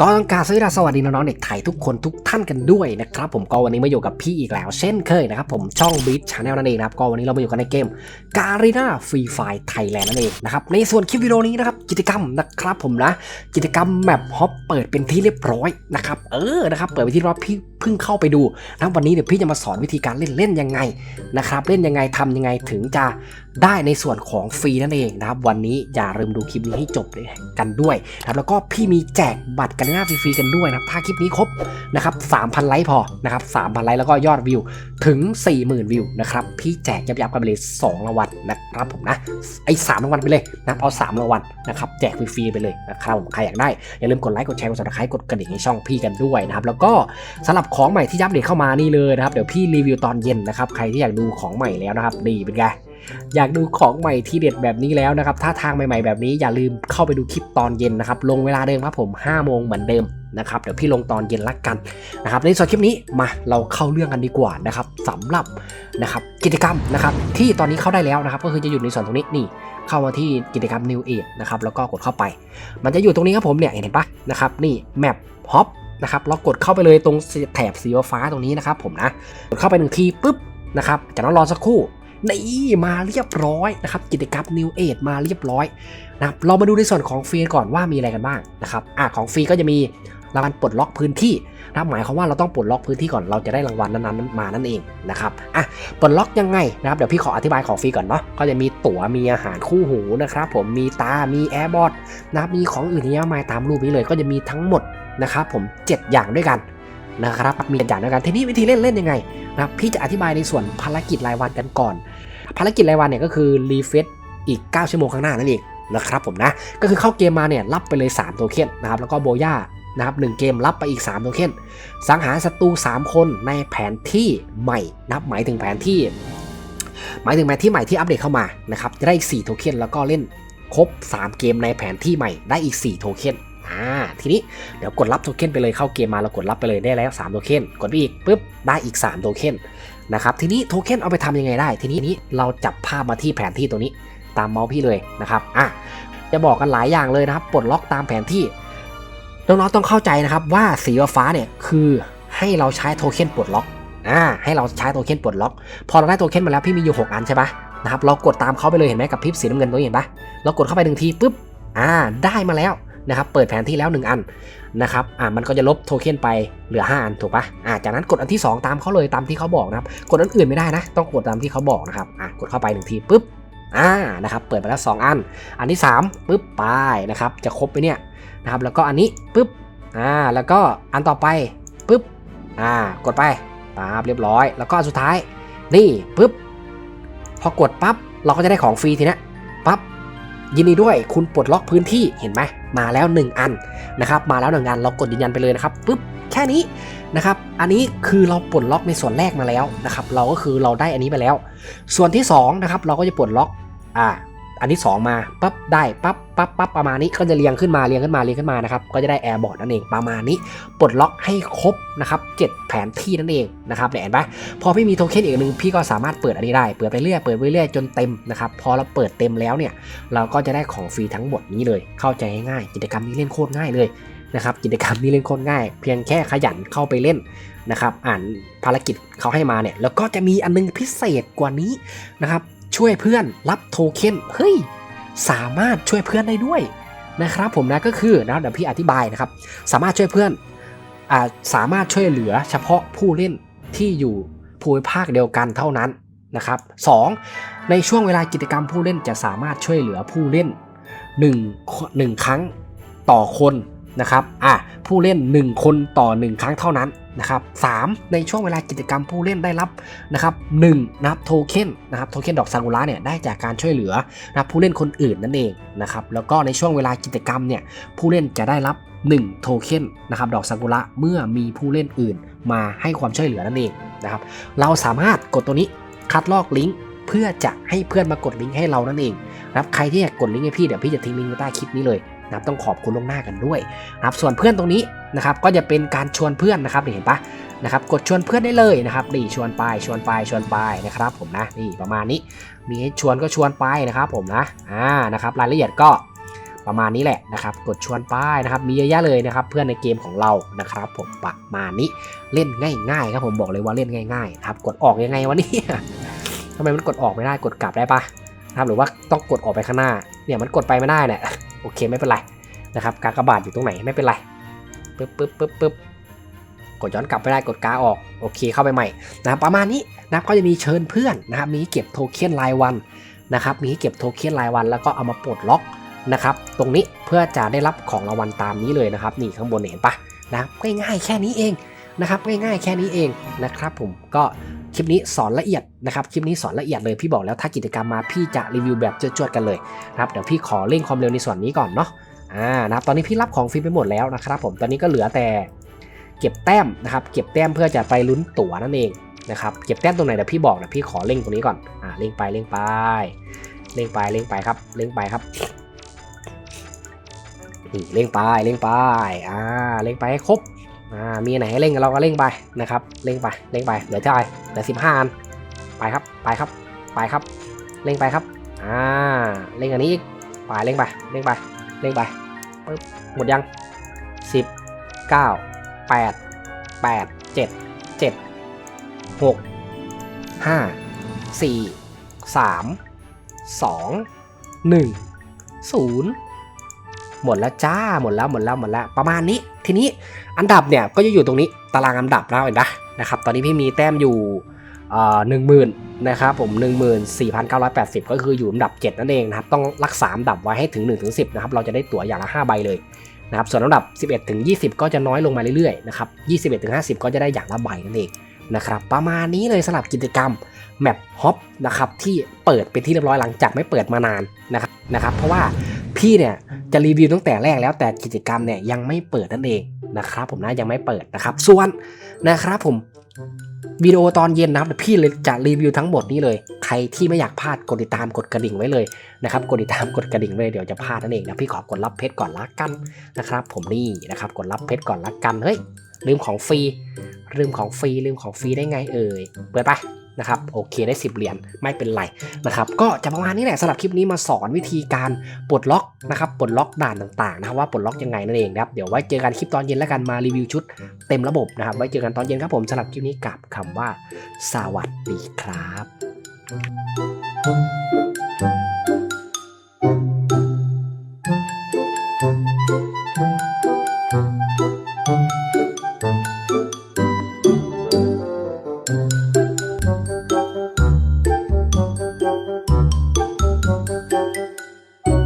ก็ต้องการสวัสดีน้องๆเด็กไทยทุกคนทุกท่านกันด้วยนะครับผมก็วันนี้มาอยู่กับพี่อีกแล้ว เช่นเคยนะครับผมช่องบีทชาแนลนั่นเองนะครับก็วันนี้เรามาอยู่กันในเกมการีนาฟรีไฟไทยแลนด์นั่นเองนะครับในส่วนคลิปวิดีโอนี้นะครับกิจกรรมนะครับผมนะกิจกรรมแมปฮอปเปิดเป็นที่เรียบร้อยนะครับเออนะครับเปิดไปนที่รอบพี่ เพิ่งเข้าไปดูนะวันนี้เดี๋ยวพี่จะมาสอนวิธีการเล่นเล่นยังไงนะครับเล่นยังไงทำยังไงถึงจะได้ในส่วนของฟรีนั่นเองนะครับวันนี้อย่าลืมดูคลิปนี้ให้จบเลยกันด้วยนะครับแล้วก็พี่มีแจกบัตรกันหน้าฟรีๆกันด้วยนะครับถ้าคลิปนี้ครบนะครับ3,000ไลค์พอนะครับ3,000ไลค์แล้วก็ยอดวิวถึง 40,000 วิวนะครับพี่แจกยับๆกันไปเลย2รางวัลนะครับผมนะไอ้สามรางวัลไปเลยนะเอา3รางวัลนะครับแจกฟรีๆไปเลยนะครับผมใครอยากได้อย่าลืมกดไลค์กดแชร์กด subscribe กดกระดิ่งให้ช่องพี่กันด้วยนะครับแล้วก็สำหรับของใหม่ที่ยับเด็กเข้ามานี่เลยนะครับเดี๋ยวพี่รีวิวตอนเย็นนะครับใครที่อยากดูของใหม่แล้วนะครับดีเป็นไงอยากดูของใหม่ที่เด็ดแบบนี้แล้วนะครับถ้าทางใหม่ๆแบบนี้อย่าลืมเข้าไปดูคลิปตอนเย็นนะครับลงเวลาเดิมครับผม5โมงเหมือนเดิมนะครับเดี๋ยวพี่ลงตอนเย็นละกันนะครับในส่วนคลิปนี้มาเราเข้าเรื่องกันดีกว่านะครับสำหรับนะครับกิจกรรมนะครับที่ตอนนี้เข้าได้แล้วนะครับก็คือจะอยู่ในส่วนตรงนี้นี่เข้ามาที่กิจกรรม New Age นะครับแล้วก็กดเข้าไป มันจะอยู่ตรงนี้ครับผมเนี่ยเห็นปะนะครับนี่แมปฮอป นะครับเรากดเข้าไปเลยตรงแถบสีฟ้าตรงนี้นะครับผมนะกดเข้าไปหนึ่งทีปุ๊บนะครับจากนั้นรอสักครู่นี่มาเรียบร้อยนะครับกิจกรรม New Age มาเรียบร้อยนะครับเรามาดูในส่วนของฟรีก่อนว่ามีอะไรกันบ้างนะครับอะของฟรีก็จะมีรางวัลปลดล็อกพื้นที่นะหมายความว่าเราต้องปลดล็อกพื้นที่ก่อนเราจะได้รางวัลนั้นๆมานั่นเองนะครับอะปลดล็อกยังไงนะครับเดี๋ยวพี่ขออธิบายของฟรีก่อนเนาะก็จะมีตั๋วมีอาหารคู่หูนะครับผมมีตา มีแอร์บอทนะครับมีของอื่นเยอะมายตามรูปนี้เลย ก็จะมีทั้งหมด นะครับผม 7 อย่างด้วยกันนะครับมีอย่างด้วยกันทีนี้วิธีเล่นเล่นยังไงนะพี่จะอธิบายในส่วนภารกิจรายวันกันก่อน ภารกิจรายวันเนี่ยก็คือรีเฟซอีก 9 ชั่วโมงข้างหน้านั่นเองนะครับผมนะก็คือเข้าเกมมาเนี่ยรับไปเลย 3 โทเค็นนะครับแล้วก็โบย่านะครับหเกมรับไปอีก 3 โทเค็นสังหารศัตรู 3 คนในแผนที่ใหม่นับหมายถึงแผนที่ หมายถึงแผนที่ใหม่ที่อัปเดตเข้ามานะครับจะได้อีก 4 โทเค็นแล้วก็เล่นครบ 3 เกมในแผนที่ใหม่ได้อีก 4 โทเค็น อ่าทีนี้เดี๋ยวกดรับโทเค็นไปเลยเข้าเกมมาเรากดรับไปเลยได้แล้ว3โทเค็นกดไปอีกปุ๊บได้อีก3โทเค็นนะครับทีนี้โทเค็นเอาไปทำยังไงได้ ทีนี้นี้เราจับภาพมาที่แผนที่ตัวนี้ตามเมาส์พี่เลยนะครับอะจะบอกกันหลายอย่างเลยนะครับปลดล็อกตามแผนที่น้องๆต้องเข้าใจนะครับว่าสีฟ้าเนี่ยคือให้เราใช้โทเค็นปลดล็อกอ่าให้เราใช้โทเค็นปลดล็อก พอเราได้โทเค็นมาแล้วพี่มีอยู่ 6 อันใช่ปะนะครับเรากดตามเขาไปเลยเห็นไหมกับพริบสีน้ำเงินตัวนี้เห็นปะเรากดเข้าไปหนึ่งทีปุ๊บอ่าได้มาแล้ว นะครับเปิดแผนที่แล้ว 1 อันนะครับอ่ามันก็จะลบโทเค็นไปเหลือ 5 อันถูกปะอ่าจากนั้นกดอันที่ 2 ตามเขาเลยตามที่เขาบอกนะครับกดอันอื่นไม่ได้นะต้องกดตามที่เขาบอกนะครับอ่ากดเข้าไป1ทีปุ๊บอ่านะครับเปิดไปแล้ว 2 อัน อันที่3ปุ๊บไปนะครับจะครบไปเนี่ยนะครับแล้วก็อันนี้ปุ๊บอ่าแล้วก็อันต่อไปปุ๊บอ่ากดไปปั๊บเรียบร้อย แล้วก็อันสุดท้ายนี่ปุ๊บพอกดปั๊บเราก็จะได้ของฟรีทีเนี้ยปั๊บ ยินดีด้วยคุณปลดล็อกพื้นที่เห็นไหมมาแล้ว 1 อันนะครับมาแล้วหนึ่งอันเรากดยืนยันไปเลยนะครับปุ๊บแค่นี้นะครับอันนี้คือเราปลดล็อกในส่วนแรกมาแล้วนะครับเราก็คือเราได้อันนี้ไปแล้ว ส่วนที่2นะครับเราก็จะปลดล็อกอ่า อันที่ 2 มาปั๊บได้ปั๊บปั๊บปั๊บประมาณนี้ก็จะเรียงขึ้นมาเรียงขึ้นมาเรียงขึ้นมานะครับก็จะได้แอร์บอร์ดนั่นเองประมาณนี้ปลดล็อกให้ครบนะครับ7แผนที่นั่นเองนะครับเห็นปะพอพี่มีโทเค็นอีกหนึ่งพี่ก็สามารถเปิดอันนี้ได้เปิดไปเรื่อยเปิดไปเรื่อยจนเต็มนะครับพอเราเปิดเต็มแล้วเนี่ยเราก็จะได้ของฟรีทั้งหมดนี้เลย เข้าใจง่ายกิจกรรมนี้เล่นโคตรง่ายเลยนะครับกิจกรรมนี้เล่นโคตรง่าย เพียงแค่ขยันเข้าไปเล่นนะครับอ่านภารกิจเขาให้มาเนี่ยแล้วก็จะมีอันนึงพิเศษกว่านี้นะครับ ช่วยเพื่อนรับโทเค็นเฮ้ยสามารถช่วยเพื่อนได้ด้วยนะครับผมนะก็คือนะเดี๋ยวพี่อธิบายนะครับ สามารถช่วยเพื่อนอ่าสามารถช่วยเหลือเฉพาะผู้เล่นที่อยู่ภูมิภาคเดียวกันเท่านั้นนะครับสองในช่วงเวลากิจกรรมผู้เล่นจะสามารถช่วยเหลือผู้เล่น1 1ครั้งต่อคนนะครับอะผู้เล่น 1 คนต่อ 1 ครั้งเท่านั้น นะครับสในช่วงเวลากิจกรรมผู้เล่นได้รับนะครับหนึ่งนะครับโทเค็นนะครับโทเค็นดอกซากุระเนี่ยได้จากการช่วยเหลือนะครับผู้เล่นคนอื่นนั่นเองนะครับแล้วก็ในช่วงเวลากิจกรรมเนี่ยผู้เล่นจะได้รับ1โทเค็นนะครับดอกซากุระเมื่อมีผู้เล่นอื่นมาให้ความช่วยเหลือนั่นเองนะครับเราสามารถกดตัวนี้คัดลอกลิงก์เพื่อจะให้เพื่อนมากดลิงก์ให้เรานั่นเองนะครับใครที่อยากกดลิงก์ให้พี่เดี๋ยวพี่จะทิ้งลิงก์ไว้ใต้คลิปนี้เลยนะครับต้องขอบคุณล่วงหน้ากันด้วยนะครับส่วนเพื่อนตรงนี้ นะครับก็จะเป็นการชวนเพื่อนนะครับเห็นปะนะครับกดชวนเพื่อนได้เลยนะครับนี่ชวนไปชวนไปชวนไปนะครับผมนะนี่ประมาณนี้มีชวนก็ชวนไปนะครับผมนะอ่านะครับรายละเอียดก็ประมาณนี้แหละนะครับกดชวนป้ายนะครับมีเยอะแยะเลยนะครับเพื่อนในเกมของเรานะครับ ผมประมาณนี้เล่นง่ายๆครับผมบอกเลยว่าเล่นง่ายๆครับกดออกยังไงวะเนี่ยทำไมมันกดออกไม่ได้กดกลับได้ปะนะครับหรือว่าต้องกดออกไปข้างหน้าเนี่ยมันกดไปไม่ได้เนี่ยโอเคไม่เป็นไรนะครับกากบาทอยู่ตรงไหนไม่เป็นไร ปึ๊บปึ๊บปึ๊บปึ๊บกดย้อนกลับไม่ได้กดกาออกโอเคเข้าไปใหม่นะครับประมาณนี้นะครับก็จะมีเชิญเพื่อนนะครับมีเก็บโทเค็นรายวันนะครับมีเก็บโทเค็นรายวัน แล้วก็เอามาปลดล็อกนะครับตรงนี้เพื่อจะได้รับของรางวัลตามนี้เลยนะครับนี่ข้างบนเห็นปะนะง่ายๆแค่นี้เองนะครับง่ายๆแค่นี้เองนะครับผมก็คลิปนี้สอนละเอียดนะครับคลิปนี้สอนละเอียดเลยพี่บอกแล้วถ้ากิจกรรมมาพี่จะรีวิวแบบจวดๆกันเลยนะครับเดี๋ยวพี่ขอเร่งความเร็วในส่วนนี้ก่อนเนาะ อ่านะครับตอนนี้พี่รับของฟรีไปหมดแล้วนะครับผมตอนนี้ก็เหลือแต่เก็บแต้มนะครับเก็บแต้มเพื่อจะไปลุ้นตั๋วนั่นเองนะครับเก็บแต้มตรงไหนเดี๋ยวพี่บอกนะพี่ขอเร่งตรงนี้ก่อนอ่าเร่งไปเร่งไปเร่งไปเร่งไปครับเร่งไปครับนี่เร่งไปเร่งไปอ่าเร่งไปให้ครบอ่ามีไหนให้เร่งเราก็เร่งไปนะครับเร่งไปเร่งไปเหลือเท่าไหร่เหลือสิบห้าอันไปครับไปครับไปครับเร่งไปครับอ่าเร่งอันนี้อีกไปเร่งไปเร่งไป เร่งไปปึ๊บหมดยังสิบเก้าแปดแปดเจ็ดเจ็ดหกห้าสี่สามสองหนึ่งศูนย์หมดแล้วจ้าหมดแล้วหมดแล้วหมดแล้วประมาณนี้ ทีนี้อันดับเนี่ยก็จะอยู่ตรงนี้ตารางอันดับแล้วเห็นปะนะครับ ตอนนี้พี่มีแต้มอยู่หนึ่งหมื่น นะครับผม 1 4 9 8 0 ก็คืออยู่อันดับ 7 นั่นเองนะครับ ต้องรักษาอันดับไว้ให้ถึง1ถึง10 นะครับ เราจะได้ตั๋วอย่างละ 5 ใบเลยนะครับ ส่วนอันดับ 11ถึง20 ก็จะน้อยลงมาเรื่อยๆ นะครับ 21ถึง50 ก็จะได้อย่างละใบนั่นเองนะครับ ประมาณนี้เลยสำหรับกิจกรรมแมปฮอปนะครับที่เปิดเป็นที่เรียบร้อยหลังจากไม่เปิดมานานนะครับนะครับ เพราะว่าพี่เนี่ยจะรีวิวตั้งแต่แรกแล้วแต่กิจกรรมเนี่ยยังไม่เปิดนั่นเองนะครับผมนะยังไม่เปิดนะครับ ส่วนนะครับผม วิดีโอตอนเย็นนะครับพี่เลยจะรีวิวทั้งหมดนี้เลย ใครที่ไม่อยากพลาดกดติดตามกดกระดิ่งไว้เลยนะครับกดติดตามกดกระดิ่งไว้เลยเดี๋ยวจะพลาดนั่นเองนะพี่ขอกดรับเพชรก่อนละกันนะครับ ผมนี่นะครับกดรับเพชรก่อนละกันเฮ้ยลืมของฟรีลืมของฟรีลืมของฟรีได้ไงเอ่ยเปิดไป นะครับโอเคได้ 10 เหรียญไม่เป็นไรนะครับก็จะประมาณนี้แหละสำหรับคลิปนี้มาสอนวิธีการปลดล็อกนะครับปลดล็อกด่านต่างๆนะครับว่าปลดล็อกยังไงนั่นเองนะครับเดี๋ยวไว้เจอกันคลิปตอนเย็นแล้วกันมารีวิวชุดเต็มระบบนะครับไว้เจอกันตอนเย็นครับผมสำหรับคลิปนี้กับคำว่า สวัสดีครับ